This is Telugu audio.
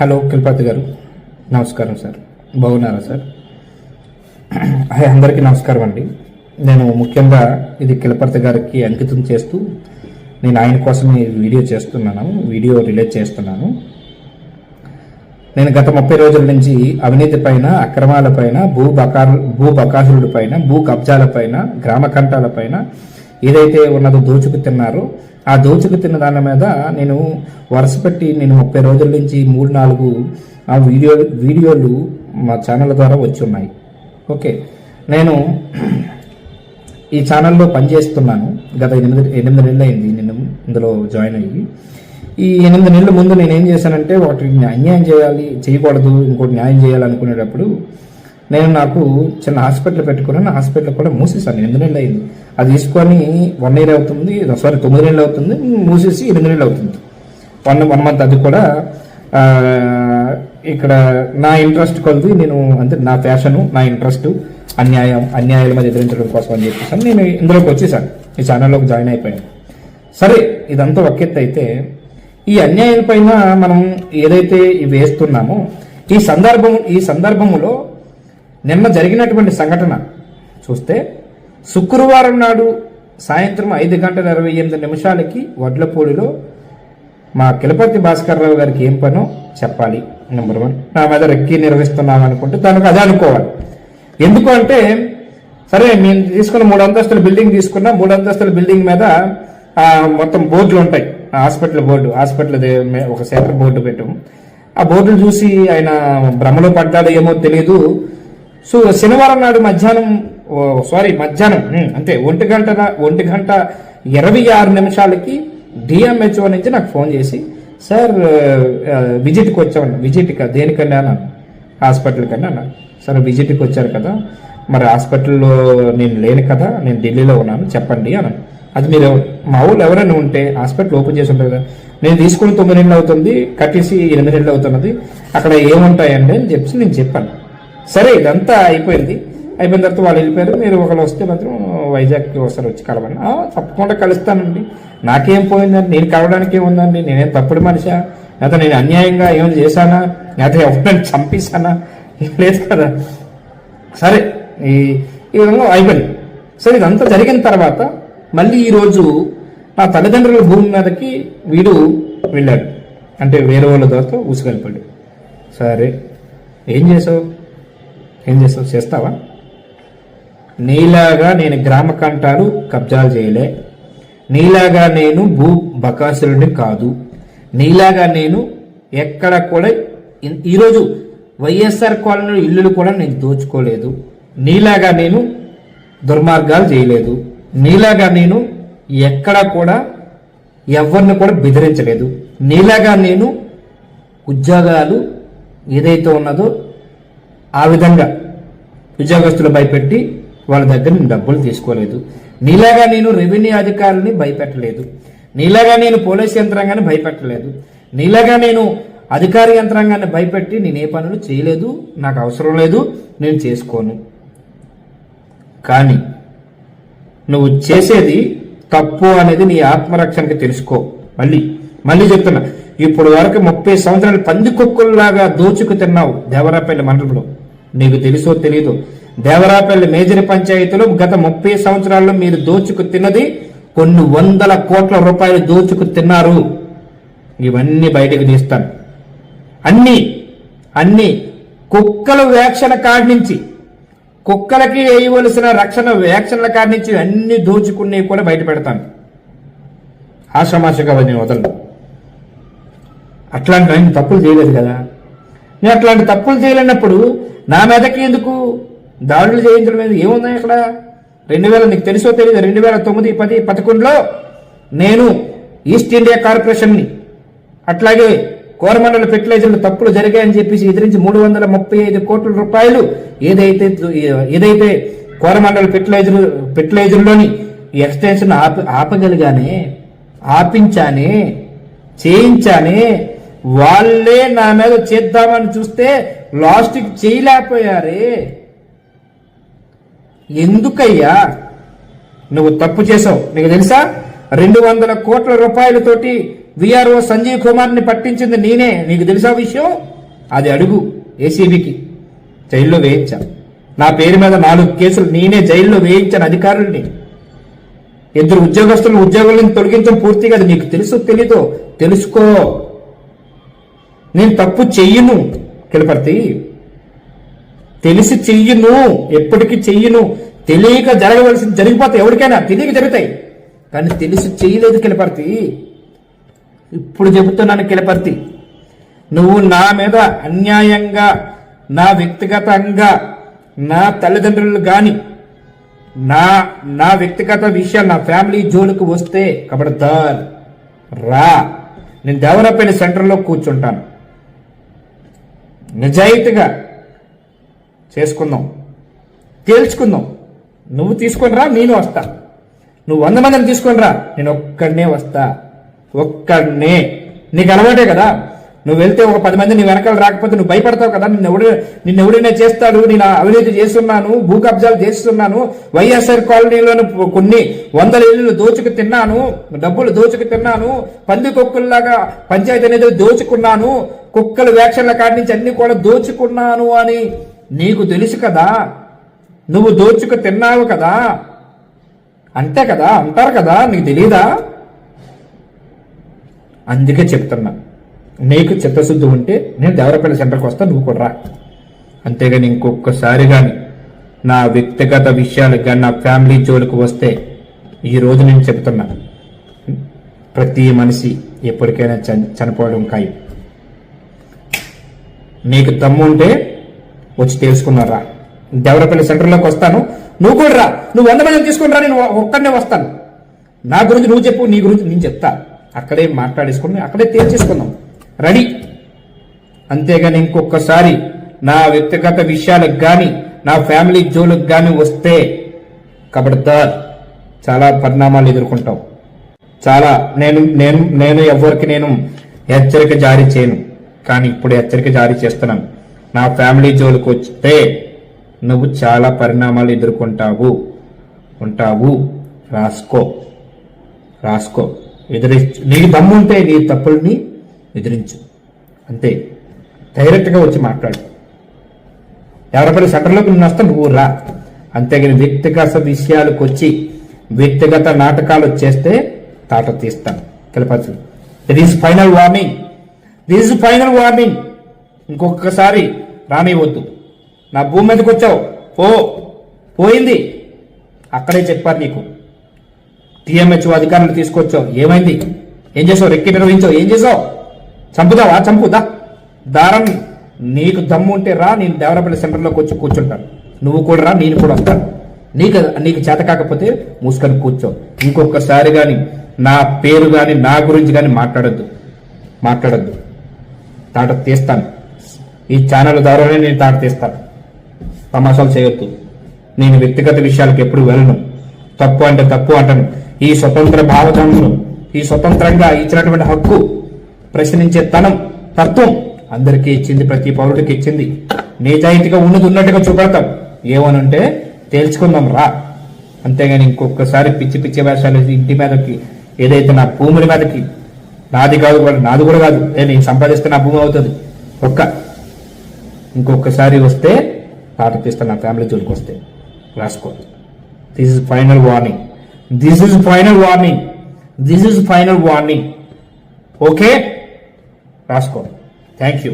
హలో కిల్పతి గారు. నమస్కారం సార్. బాగున్నారా సార్? అందరికీ నమస్కారం అండి. నేను ముఖ్యంగా ఇది కిలపతి గారికి అంకితం చేస్తూ నేను ఆయన కోసం ఈ వీడియో చేస్తున్నాను వీడియో రిలీజ్ చేస్తున్నాను. నేను గత ముప్పై రోజుల నుంచి అవినీతి పైన అక్రమాల పైన భూ బకా భూ బకాసురుల పైన భూ కబ్జాల పైన గ్రామ కంటాల పైన ఏదైతే ఉన్నదో దోచుకు తిన్నారో ఆ దోచుకు తిన్న దాని మీద నేను వరుస పెట్టి నేను ముప్పై రోజుల నుంచి మూడు నాలుగు ఆ వీడియో వీడియోలు మా ఛానల్ ద్వారా వచ్చి ఉన్నాయి. ఓకే. నేను ఈ ఛానల్లో పనిచేస్తున్నాను. గత ఎనిమిది ఎనిమిది నెలలు అయింది నేను ఇందులో జాయిన్ అయ్యి. ఈ ఎనిమిది నెలల ముందు నేను ఏం చేశానంటే వాటిని అన్యాయం చేయాలి చేయకూడదు ఇంకోటి న్యాయం చేయాలనుకునేటప్పుడు నేను నాకు చిన్న హాస్పిటల్ పెట్టుకున్నాను. హాస్పిటల్ కూడా మూసేసాను ఎనిమిది నెలలు అయింది. అది తీసుకొని వన్ ఇయర్ అవుతుంది. సారీ తొమ్మిది నెలలు అవుతుంది. మూసేసి ఎనిమిది నెలలు అవుతుంది. వన్ వన్ మంత్ అది కూడా ఇక్కడ నా ఇంట్రెస్ట్ కొద్ది నేను అంటే నా ఫ్యాషను నా ఇంట్రెస్ట్ అన్యాయం అన్యాయాల మీద ఎదిరించడం కోసం అని చెప్పేసి నేను ఇందులోకి వచ్చేసాను ఈ ఛానల్లోకి జాయిన్ అయిపోయాను. సరే ఇదంతా ఒక ఎత్తు అయితే ఈ అన్యాయం పైన మనం ఏదైతే ఇవి వేస్తున్నామో ఈ సందర్భం ఈ సందర్భములో నిన్న జరిగినటువంటి సంఘటన. చూస్తే శుక్రవారం నాడు సాయంత్రం ఐదు గంటల ఇరవై ఎనిమిది నిమిషాలకి వడ్లపూడిలో మా కిలపతి భాస్కర్ రావు గారికి ఏం పనో చెప్పాలి. Number one. నా మీద రెక్కి నిర్వహిస్తున్నాం అనుకుంటే దానికి అదే అనుకోవాలి. ఎందుకు అంటే సరే నేను తీసుకున్న మూడు అంతస్తుల బిల్డింగ్ తీసుకున్నా మూడు అంతస్తుల బిల్డింగ్ మీద మొత్తం బోర్డులు ఉంటాయి. ఆ హాస్పిటల్ బోర్డు హాస్పిటల్ ఒక సెంటర్ బోర్డు పెట్టాము. ఆ బోర్డులు చూసి ఆయన భ్రమలో పడ్డాడో ఏమో తెలియదు సో శనివారం నాడు మధ్యాహ్నం ఓ, సారీ మధ్యాహ్నం అంటే అంతే ఒంటి గంట ఒంటి గంట ఇరవై ఆరు నిమిషాలకి డిఎంహెచ్ఓ నుంచి నాకు ఫోన్ చేసి సార్ విజిట్కి వచ్చామన్నా విజిట్కి దేనికన్నా అన్నాను హాస్పిటల్ కన్నా అన్నాను సరే విజిట్కి వచ్చారు కదా మరి హాస్పిటల్లో నేను లేను కదా నేను ఢిల్లీలో ఉన్నాను చెప్పండి అన్నాను అది మీరు మా ఊళ్ళో ఎవరైనా ఉంటే హాస్పిటల్ ఓపెన్ చేసి ఉంటుంది కదా నేను తీసుకుని తొమ్మిది నెలలు అవుతుంది కట్టేసి ఎనిమిది నెలలు అవుతున్నది అక్కడ ఏముంటాయండి అని చెప్పి నేను చెప్పాను. సరే ఇదంతా అయిపోయింది. అయిపోయిన తర్వాత వాళ్ళు వెళ్ళిపోయారు. మీరు ఒకరు వస్తే మాత్రం వైజాగ్కి వస్తారు వచ్చి కలవండి. తప్పకుండా కలుస్తానండి. నాకేం పోయిందండి? నేను కలవడానికి ఏముందండి? నేనేం తప్పుడు మనిషా? లేకపోతే నేను అన్యాయంగా ఏమైనా చేశానా? లేకపోతే ఎవరిని చంపేశానా? లేదు కదా. సరే ఈ ఈ విధంగా అయిపోయింది. సరే ఇదంతా జరిగిన తర్వాత మళ్ళీ ఈరోజు నా తల్లిదండ్రుల భూమి మీదకి వీడు వెళ్ళాడు. అంటే వేరే వాళ్ళ ద్వారా ఊసుకెళ్ళిపోయాడు. సరే ఏం చేసావు? ఏం చేస్తావు చేస్తావా? నీలాగా నేను గ్రామ కంటాలు కబ్జాలు చేయలే. నీలాగా నేను భూ బకాసురుడిని కాదు. నీలాగా నేను ఎక్కడ కూడా ఈరోజు వైఎస్ఆర్ కాలనీ ఇల్లులు కూడా నేను దోచుకోలేదు. నీలాగా నేను దుర్మార్గాలు చేయలేదు. నీలాగా నేను ఎక్కడ కూడా ఎవరిని కూడా బెదిరించలేదు. నీలాగా నేను ఉద్యోగాలు ఏదైతే ఉన్నదో ఆ విధంగా ఉద్యోగస్తులు భయపెట్టి వాళ్ళ దగ్గర నేను డబ్బులు తీసుకోలేదు. నీలాగా నేను రెవెన్యూ అధికారులని భయపెట్టలేదు. నీలాగా నేను పోలీస్ యంత్రాంగాన్ని భయపెట్టలేదు. నీలాగా నేను అధికార యంత్రాంగాన్ని భయపెట్టి నేను ఏ పనులు చేయలేదు. నాకు అవసరం లేదు. నేను చేసుకోను. కానీ నువ్వు చేసేది తప్పు అనేది నీ ఆత్మరక్షణకి తెలుసుకో. మళ్ళీ మళ్ళీ చెప్తున్నా. ఇప్పుడు వరకు ముప్పై సంవత్సరాలు పందికొక్కుల్లాగా దోచుకు తిన్నావు దేవరాపల్లి మండలంలో. నీకు తెలుసో తెలీదు. దేవరాపల్లి మేజర్ పంచాయతీలో గత ముప్పై సంవత్సరాల్లో మీరు దోచుకు తిన్నది కొన్ని వందల కోట్ల రూపాయలు దోచుకు తిన్నారు. ఇవన్నీ బయటకు తీస్తాను. అన్ని అన్ని కుక్కల వేక్షణ కాడి నుంచి కుక్కలకి వేయవలసిన రక్షణ వేక్షణల కాడి నుంచి అన్ని దోచుకునేవి కూడా బయట పెడతాను. ఆషామాషగా నేను వదలను. అట్లాంటి నేను తప్పులు చేయలేదు కదా. నేను అట్లాంటి తప్పులు చేయలేనప్పుడు నా మీదకి ఎందుకు? దాడులు చేయించడం మీద ఏముంది ఇక్కడ రెండు వేల నీకు తెలుసో తెలియదు రెండు వేల తొమ్మిది పది పదకొండులో నేను ఈస్ట్ ఇండియా కార్పొరేషన్ని అట్లాగే కోరమండల ఫెర్టిలైజర్లు తప్పులు జరిగాయని చెప్పేసి ఎదిరించి మూడు వందల ముప్పై ఐదు కోట్ల రూపాయలు ఏదైతే ఏదైతే కోరమండల ఫెర్టిలైజర్ ఫెర్టిలైజర్లోని ఎక్స్టెన్షన్ ఆప ఆపగలిగానే ఆపించానే చేయించానే వాళ్ళే నా మీద చేద్దామని చూస్తే లాస్ట్కి చేయలేకపోయారే. ఎందుకయ్యా? నువ్వు తప్పు చేసావు నీకు తెలుసా? రెండు వందల కోట్ల రూపాయలతోటి విఆర్ఓ సంజీవ్ కుమార్ని పట్టించింది నేనే. నీకు తెలుసా విషయం? అది అడుగు ఏసీబీకి జైల్లో వేయించా. నా పేరు మీద నాలుగు కేసులు నేనే జైల్లో వేయించాను అధికారుల్ని. ఇద్దరు ఉద్యోగస్తులు ఉద్యోగులను తొలగించడం పూర్తిగా అది నీకు తెలుసు తెలీదో తెలుసుకో. నేను తప్పు చెయ్యను. కిలపర్తి తెలిసి చెయ్యను. ఎప్పటికీ చెయ్యను. తెలియక జరగవలసింది జరిగిపోతాయి. ఎవరికైనా తెలియక జరుగుతాయి. కానీ తెలిసి చేయలేదు కిలపర్తి. ఇప్పుడు చెబుతున్నాను కిలపర్తి నువ్వు నా మీద అన్యాయంగా నా వ్యక్తిగతంగా నా తల్లిదండ్రులు కానీ నా నా వ్యక్తిగత విషయాలు నా ఫ్యామిలీ జోలికి వస్తే కబడతారు. రా. నేను దేవరపల్లి సెంటర్లో కూర్చుంటాను. నిజాయితీగా చేసుకుందాం. తేల్చుకుందాం. నువ్వు తీసుకొని రా నేను వస్తా. నువ్వు వంద మందిని తీసుకొని రా నేను ఒక్కడనే వస్తా. ఒక్కడనే. నీకు అలవాటే కదా? నువ్వు వెళ్తే ఒక పది మంది నీ వెనకాల రాకపోతే నువ్వు భయపడతావు కదా? నిన్న ఎవడు నిన్న ఎవడైనా చేస్తాడు నేను అవినీతి చేస్తున్నాను భూ కబ్జాలు చేస్తున్నాను వైఎస్ఆర్ కాలనీలోని కొన్ని వందల ఇళ్ళు దోచుకు తిన్నాను డబ్బులు దోచుకు తిన్నాను పంది కుక్కల్లాగా పంచాయతీ అనేది దోచుకున్నాను కుక్కలు వ్యాఖ్యల కాడి నుంచి అన్ని కూడా దోచుకున్నాను అని నీకు తెలుసు కదా? నువ్వు దోచుకు తిన్నావు కదా? అంతే కదా? అంటారు కదా? నీకు తెలీదా? అందుకే చెప్తున్నా. నీకు చిత్తశుద్ధి ఉంటే నేను దేవరపల్లి సెంటర్కి వస్తా నువ్వు కూడా రా. అంతేగాని ఇంకొకసారి కానీ నా వ్యక్తిగత విషయాలకు కానీ నా ఫ్యామిలీ జోలికి వస్తే ఈ రోజు నేను చెబుతున్నా. ప్రతి మనిషి ఎప్పటికైనా చని- చనిపోవడం ఖాయం. నీకు దమ్ము ఉంటే వచ్చి తెలుసుకున్నారా దేవరపల్లి సెంటర్లోకి వస్తాను నువ్వు కూడా రా. నువ్వు వంద మంది తీసుకుని రా నేను ఒక్కడనే వస్తాను. నా గురించి నువ్వు చెప్పు నీ గురించి నేను చెప్తా. అక్కడే మాట్లాడేసుకుని అక్కడే తేల్చేసుకుందాం. రెడీ. అంతేగాని ఇంకొకసారి నా వ్యక్తిగత విషయాలకు కానీ నా ఫ్యామిలీ జోలికి కానీ వస్తే కబడ్దార్. చాలా పరిణామాలు ఎదుర్కొంటావు. చాలా నేను నేను నేను ఎవరికి నేను హెచ్చరిక జారీ చేయను. కానీ ఇప్పుడు హెచ్చరిక జారీ చేస్తున్నాను. నా ఫ్యామిలీ జోలికి వస్తే నువ్వు చాలా పరిణామాలు ఎదుర్కొంటావు. ఉంటావు. రాసుకో. రాసుకో. ఎదురు నీకు దమ్ముంటే నీ తప్పుల్ని బెదిరించు. అంతే. డైరెక్ట్గా వచ్చి మాట్లాడు. ఎవరిపల్లి సెంటర్లోకి నువ్వు వస్తా నువ్వు రా. అంతేగాని వ్యక్తిగత విషయాలకు వచ్చి వ్యక్తిగత నాటకాలు చేస్తే తాట తీస్తాను. కలపచ్చు this is final warning this is final warning ఇంకొకసారి రానివద్దు నా భూమి మీదకి వచ్చావు. పో. పోయింది. అక్కడే చెప్పారు నీకు. టీఎంహెచ్ అధికారులు తీసుకొచ్చావు. ఏమైంది? ఏం చేసావు? రెక్కి నిర్వహించావు? ఏం చేసావు? చంపుదావా? చంపుదా? దారం నీకు దమ్ము ఉంటే రా నేను దేవరపల్లి సెంటర్లోకి వచ్చి కూర్చుంటాను. నువ్వు కూడా రా నేను కూడా వస్తాను. నీకు నీకు చేత కాకపోతే మూసుకొని కూర్చో. ఇంకొకసారి కానీ నా పేరు కానీ నా గురించి కానీ మాట్లాడొద్దు. మాట్లాడొద్దు. తాట తీస్తాను. ఈ ఛానల్ ద్వారానే నేను తాట తీస్తాను. తమాషాలు చేయొద్దు. నేను వ్యక్తిగత విషయాలకు ఎప్పుడు వెళ్ళను. తప్పు అంటే తప్పు అంటాను. ఈ స్వతంత్ర భావజాలను ఈ స్వతంత్రంగా ఇచ్చినటువంటి హక్కు ప్రశ్నించే తనం తత్వం అందరికీ ఇచ్చింది ప్రతి పౌరుడికి ఇచ్చింది. నిజాయితీగా ఉన్నది ఉన్నట్టుగా చూపెడతాం. ఏమనంటే తేల్చుకుందాం రా. అంతేగాని ఇంకొకసారి పిచ్చి పిచ్చి వేషాలు ఇంటి మీదకి ఏదైతే నా భూముల మీదకి నాది కాదు కూడా నాది కూడా కాదు నేను సంపాదిస్తే నా భూమి అవుతుంది. ఒక్క. ఇంకొకసారి వస్తే పాట తీస్తాను నా ఫ్యామిలీ జోలికి వస్తే. రాసుకో. This is final warning this is final warning this is final warning okay రాసుకోండి. Thank you